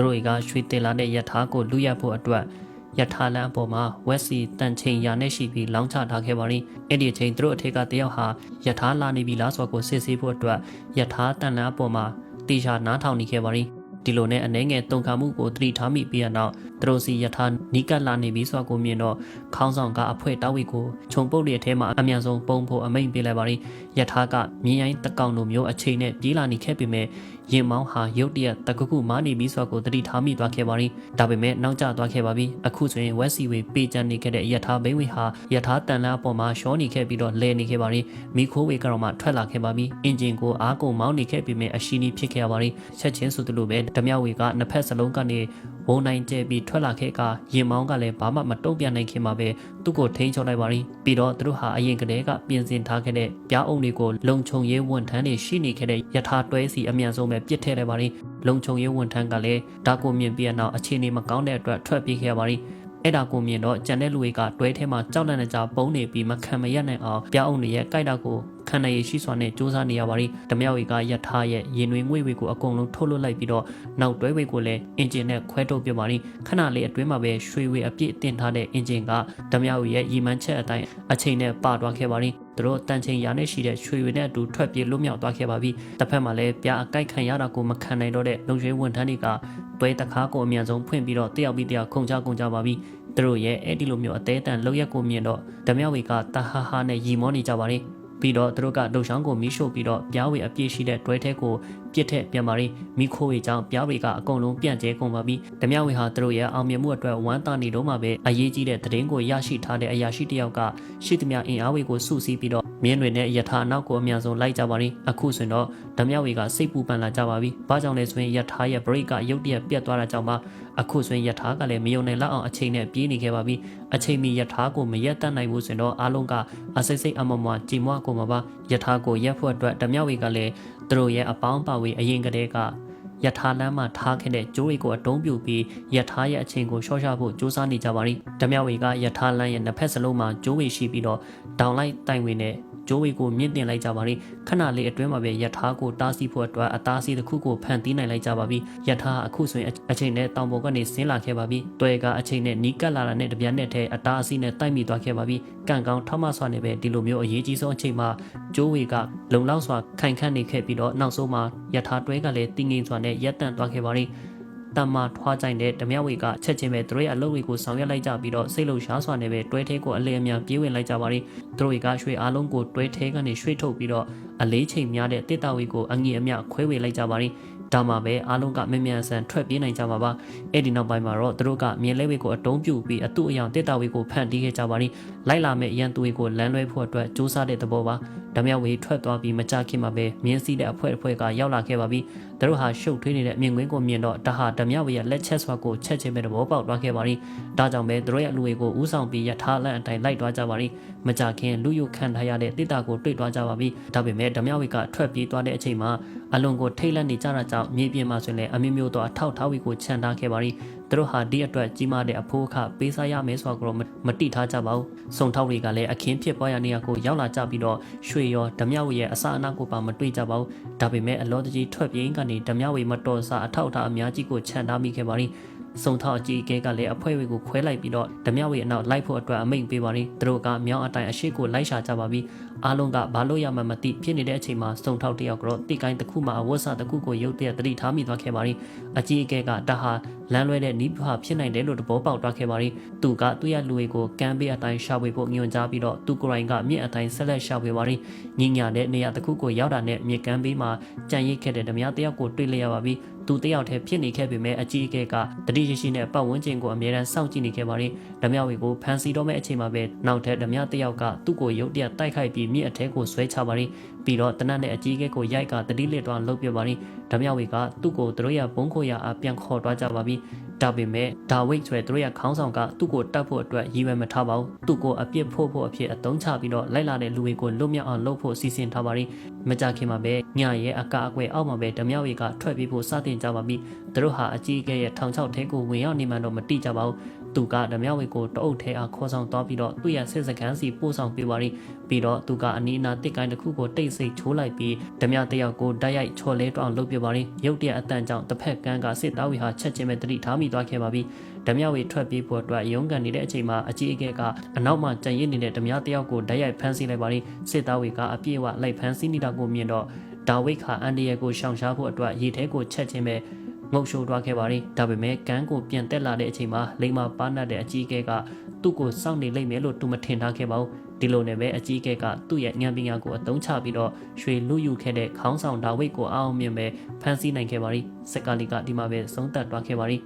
သူတို့ကရွှေတင်လာတဲ့ယထာကိုလူရက်ဖို့အတွက်ယထာလန်အပေါ်မှာဝက်စီတန်ချိန်ရာနဲ့ရှိပြီးလောင်းချထားခဲ့ပါရီအဲ့ဒီအချိန်သူတို့အထက်ကတယောက်ဟာယထာလာနေပြီလားဆိုတော့ကိုစစ်ဆေးဖို့အတွက်ယထာတန်လန်အပေါ်မှာတေချာနားထောင်နေခဲ့ပါရီဒီလိုနဲ့အနေငယ်တုံခါမှုကိုသတိထားမိပြီးတော့သူတို့စီယထာနီးကပ်လာနေပြီဆိုတော့ကိုမြင်တော့ခေါင်းဆောင်ကအဖွဲတောက်ဝီကိုခြုံပုတ်တဲ့အထဲမှာအမြန်ဆုံးပုံဖို့အမိန်ပေးလိုက်ပါရီယထာကမြင်းရိုင်းတကောင်လိုမျိုးအချိန်နဲ့ပြေးလာနေခဲ့ပေမဲ့ ရင်မောင်းဟာရုတ်တရက်တကခုမားနေပြီဆိုတော့ကိုသတိထားမိသွားခဲ့ပါရီဒါပေမဲ့နောက်ကျသွားခဲ့ပါပြီအခုဆိုရင်ဝက်စီဝေပေချန်နေခဲ့တဲ့ယထာဘိန်းဝေဟာယထာတန်လန်းအပေါ်မှာရှောနေခဲ့ပြီးတော့လဲနေခဲ့ပါရီမိခိုးဝေကတော့မှထွက်လာခဲ့ပါပြီအင်ဂျင်ကိုအားကုန်မောင်းနေခဲ့ပေမဲ့အရှိနီဖြစ်ခဲ့ပါရီချက်ချင်းဆိုသလိုပဲဓမြဝေကနှစ်ဖက်စလုံးကနေဝုံနိုင်ကျဲပြီးထွက်လာခဲ့ကရင်မောင်းကလည်းဘာမှမတုံ့ပြန်နိုင်ခင်မှာပဲသူ့ကိုထိန်းချုပ်လိုက်ပါရီပြီးတော့သူတို့ဟာအရင်ကတည်းကပြင်ဆင်ထားခဲ့တဲ့ပြားအုံတွေကိုလုံခြုံရေးဝန်ထမ်းတွေရှိနေခဲ့တဲ့ယထာတွဲစီအမြန်ဆုံးပဲပြစ်ထည့်လိုက်ပါရီလုံခြုံရေးဝန်ထမ်းကလည်းဒါကိုမြင်ပြီးနောက်အခြေအနေမကောင်းတဲ့အတွက်ထွက်ပြေးခဲ့ပါရီအဲ့ဒါကိုမြင်တော့ကြံတဲ့လူတွေကတွဲထဲမှာကြောက်လန့်နေကြပုံနေပြီးမခံမရနိုင်အောင်ပြားအုံတွေရဲ့ကြိုက်တာကို ခံနိုင်ရရှိစွာနဲ့စူးစမ်းနေရပါရီဓမြောက်ဝေကယထာရဲ့ရင်ွေငွေဝေကိုအကုန်လုံးထုတ်လွှတ်လိုက်ပြီးတော့နောက်တွဲဝေကိုလည်းအင်ဂျင်နဲ့ခွဲထုတ်ပြပါရီခဏလေးအတွင်းမှာပဲရွှေဝေအပြည့်တင်ထားတဲ့အင်ဂျင်ကဓမြောက်ဝေရဲ့ရီမန်းချက်အတိုင်းအချိန်နဲ့ပါသွားခဲ့ပါရီသူတို့တန်ချိန်ရာနဲ့ရှိတဲ့ရွှေဝေနဲ့အတူထွက်ပြေးလွတ်မြောက်သွားခဲ့ပါပြီတစ်ဖက်မှာလည်းပြားအကိုက်ခံရတာကိုမခံနိုင်တော့တဲ့လုံခြုံရေးဝန်ထမ်းတွေကတွဲတကားကိုအမြန်ဆုံးဖွင့်ပြီးတော့တယောက်ပြီးတယောက်ခုန်ချကုန်ကြပါပြီသူတို့ရဲ့အဲ့ဒီလိုမျိုးအသေးအတန်လောက်ရက်ကိုမြင်တော့ဓမြဝေကတဟာဟာနဲ့ရီမောနေကြပါလေ ပြီးတော့သူတို့ကလှုပ်ရှားကိုမီးရှို့ပြီးတော့ပြားဝေအပြည့်ရှိတဲ့တွဲထဲကိုပြစ်ထက်ပြန်ပါရီမိခိုးဝေကြောင့်ပြားဝေကအကုန်လုံးပြန့်ကျဲကုန်ပါပြီဓမြဝေဟာသူတို့ရဲ့အောင်မြင်မှုအတွက်ဝမ်းသာနေတော့မှပဲအရေးကြီးတဲ့သတင်းကိုရရှိထားတဲ့အရာရှိတစ်ယောက်ကရှိသမျှအင်အားဝေကိုစုစည်းပြီးတော့ မြင်းတွေနဲ့ယထာအနောက်ကိုအများဆုံးလိုက်ကြပါရီအခုဆိုရင်တော့ဓမြဝေကစိတ်ပူပန်လာကြပါပြီဘာကြောင့်လဲဆိုရင်ယထာရဲ့ break ကရုတ်တရက်ပြတ်သွားတာကြောင့်ပါအခုဆိုရင်ယထာကလည်းမယုံနိုင်လောက်အောင်အချိန်နဲ့ပြေးနေခဲ့ပါပြီအချိန်မီယထာကိုမရက်တတ်နိုင်ဘူးဆိုရင်တော့အားလုံးကအစိတ်စိတ်အမမွာကြည်မွားကုန်မှာပါယထာကိုရက်ဖို့အတွက်ဓမြဝေကလည်းသူတို့ရဲ့အပေါင်းပါဝေအရင်ကတည်းကယထာလမ်းမှာထားခဲ့တဲ့ကျိုးတွေကိုအတုံးပြပြီးယထာရဲ့အချိန်ကိုရှော့ချဖို့စူးစမ်းနေကြပါရီဓမြဝေကယထာလမ်းရဲ့နှစ်ဖက်စလုံးမှာကျိုးဝေရှိပြီးတော့ဒေါင်လိုက်တိုင်ဝေနဲ့ ကျိုးဝေကိုမြင့်တင်လိုက်ကြပါရီခဏလေးအတွင်းမှာပဲယထာကိုတားဆီးဖို့အတွက်အသားစီးတစ်ခုကိုဖန်တီးနိုင်လိုက်ကြပါပြီယထာအခုဆိုရင်အချိန်နဲ့တောင်ပေါ်ကနေဆင်းလာခဲ့ပါပြီတွဲကအချိန်နဲ့နီးကပ်လာတာနဲ့တပြက်နဲ့တည်းအသားအစီးနဲ့တိုက်မိသွားခဲ့ပါပြီကန့်ကောင်းထမဆွာနေပဲဒီလိုမျိုးအရေးကြီးဆုံးအချိန်မှာကျိုးဝေကလုံလောက်စွာခိုင်ခန့်နေခဲ့ပြီးတော့နောက်ဆုံးမှာယထာတွဲကလည်းတင်းငင်စွာနဲ့ရက်တန့်သွားခဲ့ပါရီ တမ္မာထွားကြိုင်တဲ့ဓမြဝေကချက်ချင်းပဲသူတို့ရဲ့အလုပ်တွေကိုဆောင်ရွက်လိုက်ကြပြီးတော့စိတ်လုံရှားစွာနဲ့ပဲတွဲထဲကိုအလေအမြန်ပြေးဝင်လိုက်ကြပါရီသူတို့ကရွှေအားလုံးကိုတွဲထဲကနေရွှေထုတ်ပြီးတော့အလေးချိန်များတဲ့တစ်တာဝေကိုအငီအမြခွဲဝေလိုက်ကြပါရီ ဒါမှပဲအားလုံးကမမြန်ဆန်ထွက်ပြေးနိုင်ကြမှာပါအဲ့ဒီနောက်ပိုင်းမှာတော့သူတို့ကမြင်းလဲဝေကိုအတုံးပြူပြီးအတုအယောင်တစ်တာဝေကိုဖန်တီးခဲ့ကြပါရီလိုက်လာမဲ့ရန်သူဝေကိုလမ်းလွဲဖို့အတွက်စူးစမ်းတဲ့သဘောပါဓမြဝေထွက်သွားပြီးမကြခင်မှာပဲမြင်းစည်းတဲ့အဖွဲအဖွဲကရောက်လာခဲ့ပါပြီသူတို့ဟာရှုပ်ထွေးနေတဲ့အမြင်ကွင်းကိုမြင်တော့တဟာဓမြဝေရဲ့လက်ချက်ဆွာကိုချက်ချင်းပဲသဘောပေါက်သွားခဲ့ပါရီဒါကြောင့်ပဲသူတို့ရဲ့လူဝေကိုဥဆောင်ပြီးရထားလန့်အတိုင်းလိုက်သွားကြပါရီမကြခင်လူယုခံထားရတဲ့တိတာကိုတွေ့သွားကြပါပြီဒါပေမဲ့ဓမြဝေကထွက်ပြေးသွားတဲ့အချိန်မှာ အလွန်ကိုထိတ်လန့်နေကြတာကြောင့်မြေပြင်မှာဆိုရင်လည်းအမျိုးမျိုးသောအထောက်ထားဝေကိုခြံထားခဲ့ပါရီသူတို့ဟာဒီအတွက်ကြီးမားတဲ့အဖိုးအခပေးစားရမယ်ဆိုတော့မတိထားကြပါဘူးစုံထောက်တွေကလည်းအခင်းဖြစ်ပွားရနေရကိုရောက်လာကြပြီးတော့ရွှေရောဓမြဝေရဲ့အစအနကိုပါမတွေ့ကြပါဘူးဒါပေမဲ့အလောတကြီးထွက်ပြေးကနေဓမြဝေမတော်စားအထောက်ထားအများကြီးကိုခြံထားမိခဲ့ပါရီ စုံထောက်အကြီးအကဲကလည်းအဖွဲဝေကိုခွဲလိုက်ပြီးတော့ဓမြဝေအနောက်လိုက်ဖို့အတွက်အမိန့်ပေးပါရီသူတို့ကမြောင်းအတိုင်းအရှိကိုလိုက်ရှာကြပါပြီအားလုံးကဘာလို့ရမှမသိဖြစ်နေတဲ့အချိန်မှာစုံထောက်တယောက်ကတော့တိကိုင်းတစ်ခုမှအဝတ်စားတစ်ခုကိုရုပ်တရက်တတိထားမိသွားခဲ့ပါရီအကြီးအကဲကတဟာ လမ်းလွဲတဲ့နီးပွားဖြစ်နိုင်တယ်လို့သဘောပေါက်သွားခဲ့ပါရီသူကသူ့ရဲ့လူတွေကိုကမ်းပေးအတိုင်းရှာဖွေဖို့ညွှန်ကြားပြီးတော့သူကိုယ်တိုင်ကမြင့်အတိုင်းဆက်လက်ရှာဖွေပါရီညင်ညာတဲ့နေရာတစ်ခုကိုရောက်တာနဲ့မြေကမ်းပေးမှာကြံရိတ်ခဲ့တဲ့ဓမြတယောက်ကိုတွေ့လျက်ရပါပြီသူတယောက်တည်းဖြစ်နေခဲ့ပေမဲ့အကြီးအကဲကတတိရှိရှိနဲ့ပတ်ဝန်းကျင်ကိုအမြဲတမ်းစောင့်ကြည့်နေခဲ့ပါရီဓမြဝေကိုဖန်စီတော့မဲ့အချိန်မှာပဲနောက်ထပ်ဓမြတယောက်ကသူ့ကိုရုတ်တရက်တိုက်ခိုက်ပြီးမြင့်အထဲကိုဆွဲချပါရီပြီးတော့တနတ်နဲ့အကြီးအကဲကိုရိုက်ကတတိလက်တော့လှုပ်ပြပါရီ ဓမြဝေကသူ့ကိုသူတို့ရဘုံခိုရအပြန်ခေါ်သွားကြပါပြီဒါပေမဲ့ဒါဝိတ်ဆိုတဲ့သူတို့ရခေါင်းဆောင်ကသူ့ကိုတတ်ဖို့အတွက်ရည်ရွယ်မထားပါဘူးသူ့ကိုအပြစ်ဖို့ဖို့အဖြစ်အတုံးချပြီးတော့လိုက်လာတဲ့လူတွေကိုလွတ်မြောက်အောင်လုပ်ဖို့စီစဉ်ထားပါရီမကြခင်မှာပဲညရဲ့အကာအကွယ်အောက်မှာပဲဓမြဝေကထွက်ပြေးဖို့စတင်ကြပါပြီသူတို့ဟာအကြီးအကဲရဲ့ထောင်ချောက်ထဲကိုဝင်ရောက်နေမှတော့မတိကြပါဘူး သူကဓမြဝေကိုတအုပ်ထဲအားခေါ်ဆောင်သွားပြီးတော့သူ့ရဲ့စစ်စခန်းစီပို့ဆောင်ပေးပါရီပြီးတော့သူကအနီးအနားတစ်ကိုင်းတစ်ခုကိုတိတ်ဆိတ်ချိုးလိုက်ပြီးဓမြတယောက်ကိုတိုက်ရိုက်ချော်လဲတော့အောင်လုပ်ပြပါရီရုတ်တရက်အတန်ကြောင့်တစ်ဖက်ကန်းကစစ်သားဝေဟာချက်ချင်းပဲတတိထားမိသွားခဲ့ပါပြီဓမြဝေထွက်ပြေးဖို့အတွက်ရုန်းကန်နေတဲ့အချိန်မှာအကြီးအကဲကအနောက်မှကြံရစ်နေတဲ့ဓမြတယောက်ကိုတိုက်ရိုက်ဖမ်းဆီးလိုက်ပါရီစစ်သားဝေကအပြည့်အဝလိုက်ဖမ်းဆီးနေတာကိုမြင်တော့ဒါဝိတ်ခါအန်ဒီယေကိုရှောင်ရှားဖို့အတွက်ရေထဲကိုချက်ချင်းပဲ ငုတ်ရှိုးသွားခဲ့ပါရီဒါပေမဲ့ကန်းကိုပြန်တက်လာတဲ့အချိန်မှာလိမ္မာပါနတ်တဲ့အကြီးအကဲကသူ့ကိုစောင့်နေလိမ့်မယ်လို့သူမထင်ထားခဲ့ပါဘူးဒီလိုနဲ့ပဲအကြီးအကဲကသူ့ရဲ့ဉာဏ်ပညာကိုအသုံးချပြီးတော့ရွှေလူယူခဲ့တဲ့ခေါင်းဆောင်ဒါဝိတ်ကိုအောင်မြင်ပဲဖန်ဆီးနိုင်ခဲ့ပါရီစက်ကလီကဒီမှာပဲဆုံးသက်သွားခဲ့ပါရီ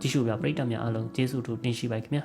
ကြည့်ရှုပြပရိသတ်များအားလုံးကျေးဇူးတူတင်ရှိပါခင်ဗျာ